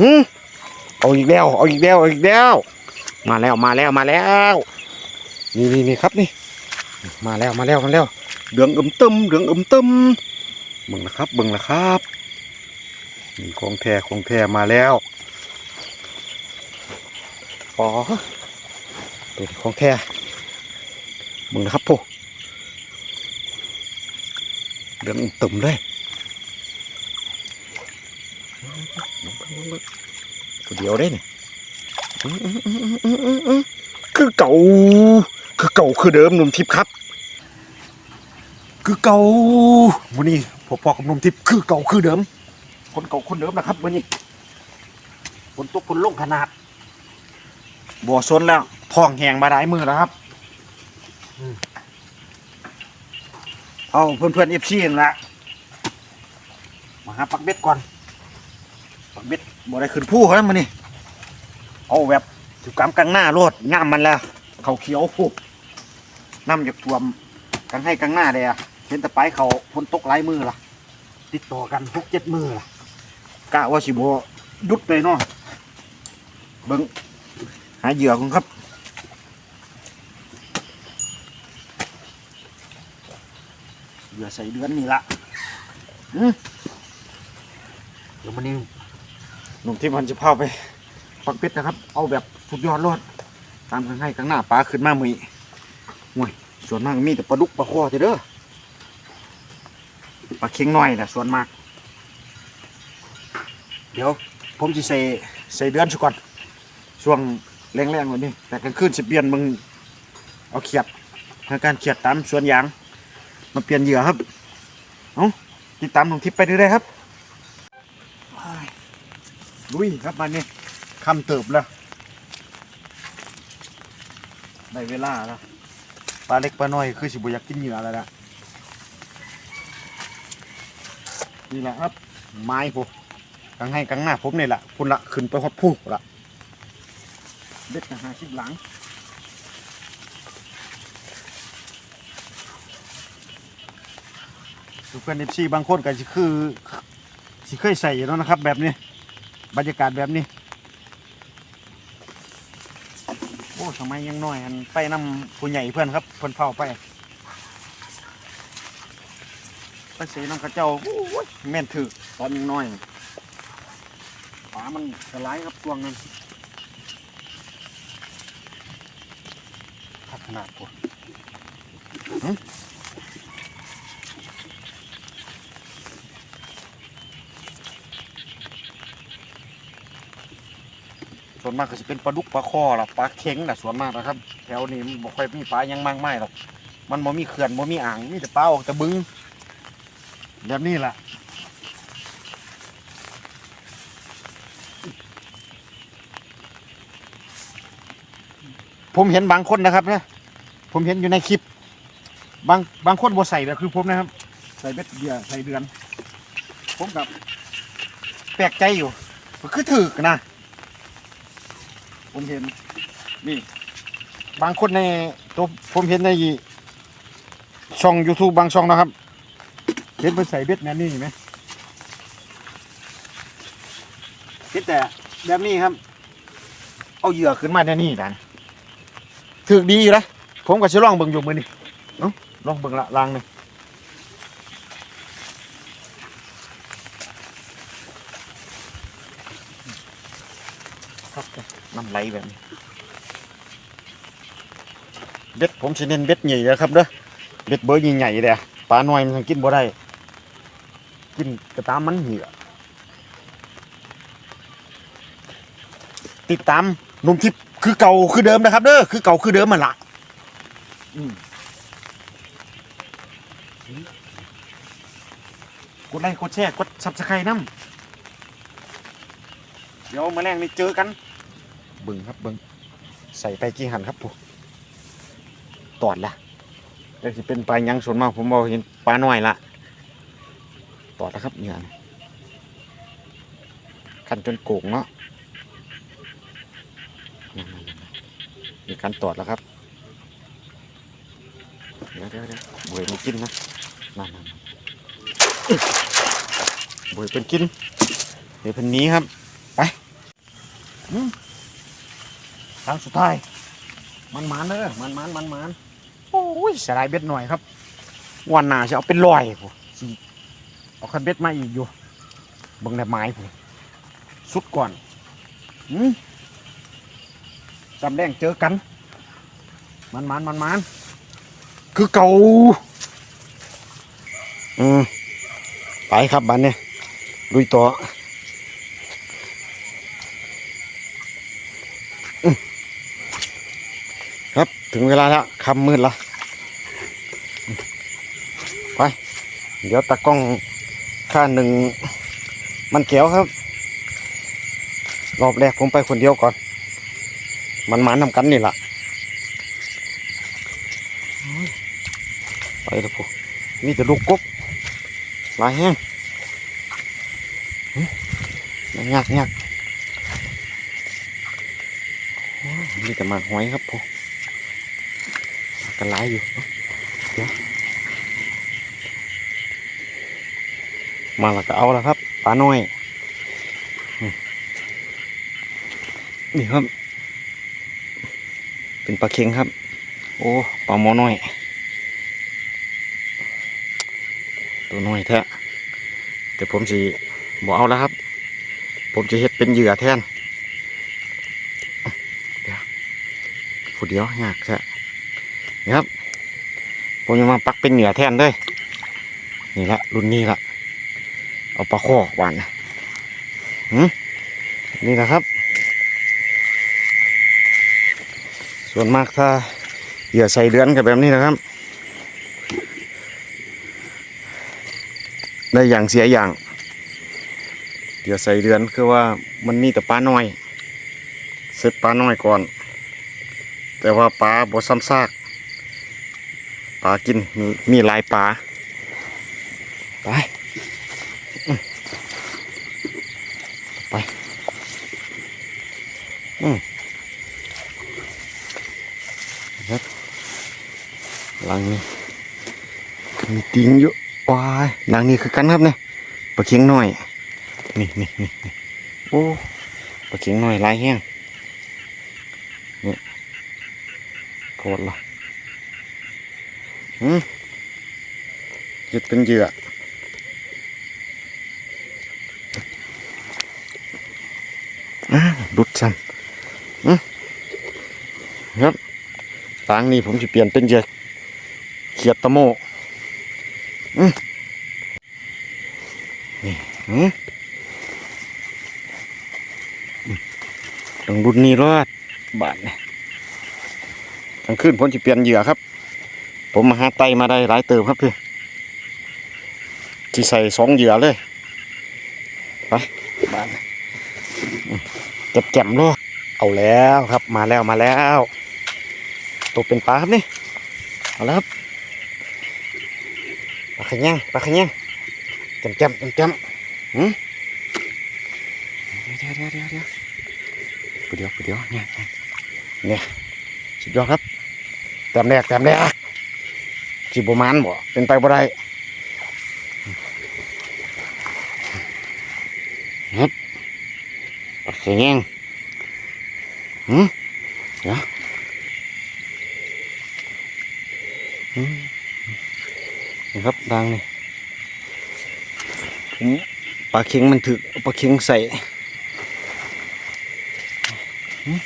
หืมเอาอีกแล้ว เอาอีกแล้ว เอาอีกแล้ว มาแล้ว มาแล้ว มาแล้ว นี่นี่นี่ครับนี่ มาแล้ว มาแล้ว มาแล้ว เหลืองอึมตึมเหลืองอึมตึมเบิ่งนะครับ เบิ่งละครับนี่ของแท้ของแท้มาแล้วอ๋อตัวนี้ของแท้เบิ่งนะครับพวกเหลืองอมตึมเลย เดียวได้นี่คือเก่า คือเก่าคือเดิมหนุ่มทิพย์ครับ คือเก่าวันนี้ผมพอกับหนุ่มทิพย์คือเก่าคือเดิม คนเก่าคนเดิมนะครับวันนี้ฝนตกฝนลงขนาดบัวซนแล้วท้องแหงมาได้มือแล้วครับเอาเพื่อนเพื่อนเอฟซีนละมาหาปักเบ็ดก่อน ปักเบ็ดบ่ได้ขึ้นผู้แล้วมันนี่เอาแบบอยู่กลางกลางหน้าโลดง่ามมันแล้ว เขาเขียวผูกน้ำจากท่วมกลางให้กลางหน้าเลยอะเห็นแต่ไปลายเขาพ้นตกหลายมือละติดต่อกันหกเจ็ดมือละกะว่าสิบยุดเลยเนาะเบิ้งหาเหยื่อของครับเหยื่อใส่เดือนนี่ละอืมเดี๋ยวมันนี่ หนุ่มที่มันจะพาไปปักเป็ดนะครับ เอาแบบสุดยอดรอดตามข้างให้ข้างหน้าปลาขึ้นมามือห่วยส่วนมากมีแต่ปลาดุกปลาคอเถอะเด้อปลาเค็งน้อยนะส่วนมาก เดี๋ยวผมจะใส่ใส่เดือนซะก่อนช่วงแรงๆว่านี้ แต่กลางคืนสิเปลี่ยนมึงเอาเขียดทางการเขียดตามสวนยาง มาเปลี่ยนเหยื่อครับ เอาติดตามลงทิปไปดูได้ครับ ลุยครับมันนี่คำเติบแล้วได้เวลาแล้วปลาเล็กปลาน้อยคือสิบอยากกินเหยื่อแล้วนะนี่แหละครับไม้ผมกังให้กังหน้าผมนี่แหละคุณละขึ้นไปฮอดผู้ละเด็ดนะฮะชิบหลังดูเพื่อนเอฟซีบางคนก็สิคือสิเคยใส่อยู่แล้วนะครับ แบบนี้ บรรยากาศแบบนี้ โอ้สมัยยังน้อยอันไปนำผู้ใหญ่เพื่อนครับเพื่อนเฝ้าไปไปเสียน้ำข้าเจ้าแม่นถือตอนยังน้อยฝามันกระไรครับตวงนั้นพัฒนาตัว วนมากก็จะเป็นปลาดุกปลาคอล่ะปลาเข็งล่ะส่วนมากนะครับ แถวนี้มันบ่ค่อยมีปลายังมากมายหรอกมันบ่มีเขื่อนบ่มีอ่างมีแต่ปลาออกแต่บึงแบบนี้แหละผมเห็นบางคนนะครับเนี่ยผมเห็นอยู่ในคลิป บางบางคนบ่ใส่แบบคือผมนะครับ ใส่เบ็ดเดียวใส่เดือน ผมกับแปลกใจอยู่มันคือถือนะ ผมเห็น นี่ บางคนในตัวผมเห็นในช่อง YouTube บางช่องนะครับ เห็นเพิ่นใส่เบ็ดแนวนี้เห็นไหมเห็นแต่แบบนี้ครับ เอาเหยื่อขึ้นมาแนวนี้ดันถือดีอยู่นะผมก็จะลองเบิ่งอยู่มือนี่เอ้าลองเบิ่งละลางหนึ่งครับน้ำ ไหลแบบนี้เบ็ดผมสิเน้นเบ็ดใหญ่เลยครับเด้อเบ็ดเบอร์ใหญ่ๆเลยปลาหน่อยมันกินบ่ได้ กินกระตามมันเหี้ยติดตามนุ่มทิพย์คือเก่าคือเดิมนะครับเด้อคือเก่าคือเดิมมันละกดไลค์กดแชร์กดซับสไครต์น้ำเดี๋ยวมาแรงนี่เจอกัน เบิ่งครับเบิ่งใส่ไปกี่หันครับผมตอดละแต่สิเป็นปลายังส่วนมากผมบอกเห็นปลาหน่อยละตอดแล้วครับเนี่ยคันจนโก่งเนาะมีการตอดแล้วครับเดี๋ยวเดี๋ยวเดี๋ยวบวยมันกินนะนั่นนั่นบวยเป็นกินเดี๋ยวพิ่นนี้ครับ ไปอืม รั้งสุดท้าย มันมันเด้อมันมันมันมันโอ้ยเสียดายเบ็ดหน่อยครับ วันหน้าจะเอาเป็นลอยผมเอาคันเบ็ดมาอีกอยู่เบิ่งในไม้ผมสุดก่อนอืมจำแดงเจอกัน มันมันมันมันคือเก่าอืมไปครับบันเนี่ยลุยต่อมครับ ถึงเวลาแล้วคำมืดละอืมไป เดี๋ยวตากล้องค่าหนึ่งมันเขียวครับ รอบแรกผมไปคนเดียวก่อน มันมานำกันนี่แหละไปแล้วพวกมีแต่ลูกกบหลายแห้งหึยากยากโอ้ยมีแต่มาหอยครับพวก กันหลายอยู่เดี๋ยวมาแล้วก็เอาแล้วครับปลาน้อยนี่ครับ เป็นปลาเค็งครับ โอ้ปลาหมอน้อย ตัวน้อยแท้แต่ผมสิบอกเอาแล้วครับ ผมจะเฮ็ดเป็นเหยื่อแทน เดี๋ยวผู้เดียวยากแท้ นี่ครับผมจะมาปักเป็นเหยื่อแทนเลยนี่ละรุ่นนี้ละเอาปลาข้อหวานนะหืมนี่นะครับ ส่วนมากถ้าเหยื่อใส่เดือนกับแบบนี้นะครับได้อย่างเสียอย่างเหยื่อใส่เดือนคือว่ามันมีแต่ปลาน้อยเสร็จปลาน้อยก่อน แต่ว่าปลาบดซ้ำซาก ปลากินมีมีลายปลาไปไปอืมครับลังนี้มีติงเยอะว้ายลังนี้คือกันครับเนี่ยปลาเคียงหน้อย นี่นี่นี่นโอ้ปลาเคียงหน้อยลายแห้งนี่โคตรละอืม ยึดเป็นเหยื่อดุดซ้ำครับทางนี้ผมจะเปลี่ยนเป็นเหยื่อเขียดตะโมนี่ต้องรุ่นนี้รอดบาทเนี่ยกลางคืนผมจะเปลี่ยนเหยื่อครับ ผมมาหาไตมาได้หลายเติมครับพี่ที่ใส่สองเหยื่อเลยไปบาทเนี่ยอืมเจ็บแจ่มๆรอดเอาแล้วครับมาแล้วมาแล้วตัวเป็นปลาครับนี่เอาแล้วครับปลาขยังปลาขยังจำจำจำจำหืมเดี๋ยวเดี๋ยวเดี๋ยวเดี๋ยวเดี๋ยวเดี๋ยวเนี่ยเนี่ยสุดยอดครับแต้มแรกแต้มแรก จีบมานบ่เป็นไปบ่ได้ครับปลาขยังหืมเดี๋ยวอืมนี่ครับดังนี่ผมปลาเค็งมันถึกเอาปลาเค็งใส่อืม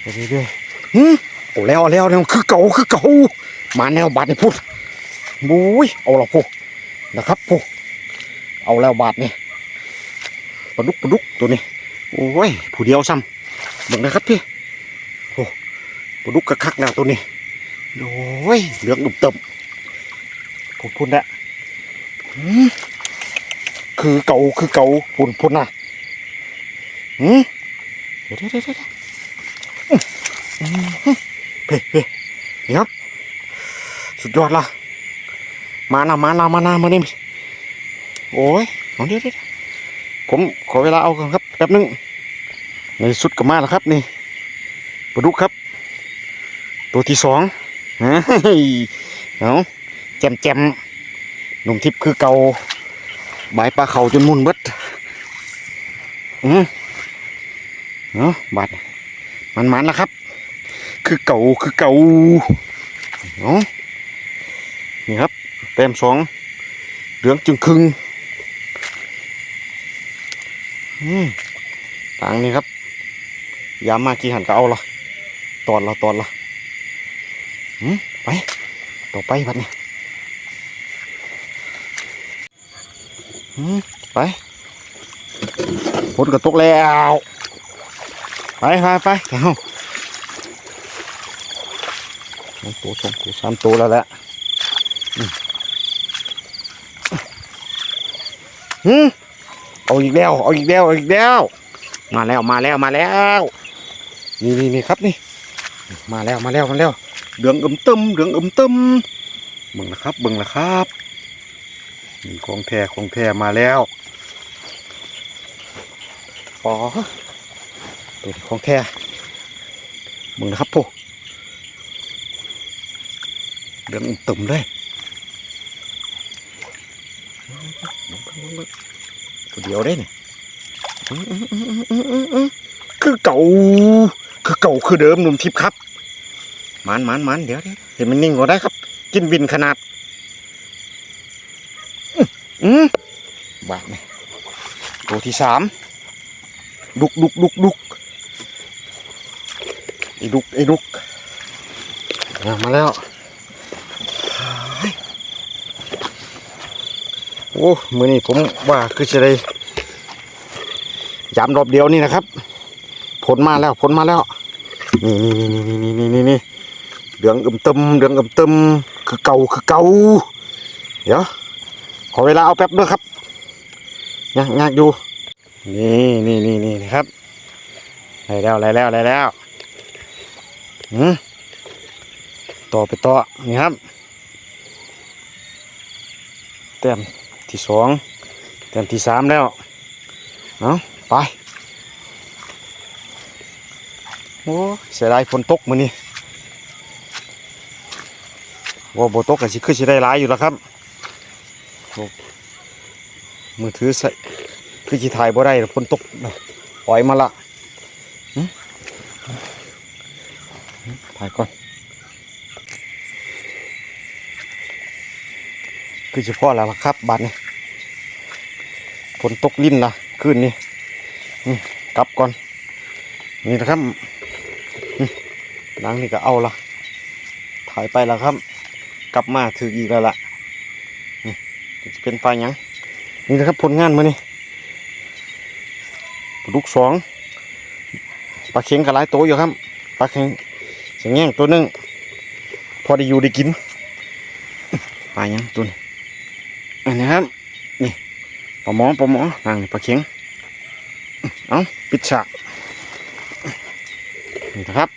ไปเรื่อยๆหืมเอาแล้วเอาแล้วเนี่ยคือเก่าคือเก่า มาแนวบาดนี่พูดบุ้ยเอาละพูนะครับพูเอาแล้วบาดนี่ปลาดุกปลาดุกตัวนี้โอ้ยผู้เดียวซ้ำเบิ่งนะครับพี่โอ้ปลาดุกกระคักแล้วตัวนี้โอ้ยเหลืองดุมเติมผมพูดแล้วหืมคือเก่าคือเก่าพูนพูนนะหืมเดี๋ยวเดี๋ยวเดี๋ยวเดี๋ยวอื้อหือเพ่เพ่นี่ครับ สุดยอดละมานะมานะมานะมานี่โอ้ยเอาเดี๋ยวเดี๋ยวผมขอเวลาเอาก่อนครับแป๊บนึงในสุดก็มาแล้วครับนี่ปลาดุกครับ ตัวที่สองเฮ้ยเอาแจมแจมหนุ่มทิพย์คือเกาบายปลาเขาจนมุนเบิดอืมเนาะบัดมันมันแล้วครับ คือเก่าคือเก่าเนาะ นี่ครับเต็มสองเหลืองจึงครึ่งอืมต่างนี่ครับ ยามมากี่หันก็เอาละตอนละตอนละไป ต่อไปบัดนี้ไปฝนก็ตกแล้ว ไปไปไปเดี๋ยวสองตัวสองตัวสามตัวแล้วแหละ หืมเอาอีกแล้ว เอาอีกแล้ว เอาอีกแล้ว มาแล้ว มาแล้ว มาแล้ว นี่นี่นี่ครับนี่ มาแล้ว มาแล้ว มาแล้ว เหลืองอึมตึมเหลืองอึมตึมเบิ่งนะครับ เบิ่งนะครับนี่ของแท้ของแท้มาแล้วอ๋อตัวนี้ของแท้มึงนะครับพวกเดืองตุ่มเลย ตัวเดียวได้เนี่ยคือเก่า คือเก่าคือเดิมหนุ่มทิพย์ครับมันมันมันเดี๋ยวเดี๋ยวเห็นมันนิ่งก็ได้ครับ กินวินขนาด อื้ออือบาทนี่ตัวที่สามดุกดุกดุกดุกไอ้ดุกไอ้ดุกมาแล้วเฮ้ยโอ้มือนี้ผมว่าคือจะได้ยำรอบเดียวนี่นะครับ ผลมาแล้วผลมาแล้ว นี่นี่นี่นี่นี่นี่นี่เดืองอึมตึมเดืองอึมตึมคือเก่าคือเก่าเดี๋ยวขอเวลาเอาแป๊บด้วยครับยากยากอยู่นี่นี่นี่นี่นะครับได้แล้วได้แล้วได้แล้วอืมต่อไปต่อนี่ครับแต้ม ที่สองแต้มที่สามแล้วเอาไปโอ้เสียดายฝนตกมือนี้ว่าโบตกกันสิคือสิได้หลายอยู่แล้วครับมือถือใส่คือจีถ่ายบ่ได้ฝนตกน่ะปล่อยมาละถ่ายก่อน คือเฉพาะแล้วล่ะครับบัดนี้ฝนตกลิ้นละคืนนี้อืมกลับก่อน นี่นะครับอืมหลังนี่ก็เอาละถ่ายไปแล้วครับ กลับมาถืออีกแล้วล่ะจะเป็นปลาหยังนี่นะครับผลงานมานี่ลาดุกสองปลาเข็งกับหลายตัวอยู่ครับปลาเข็งเสียงแง่งตัวนึงพอได้อยู่ได้กินปลาหยังตัวนี้ อันนี้ครับนี่ปลาหมอปลาหมอนั่งนี่ปลาเข็ง เอาปิดฉากนี่นะครับ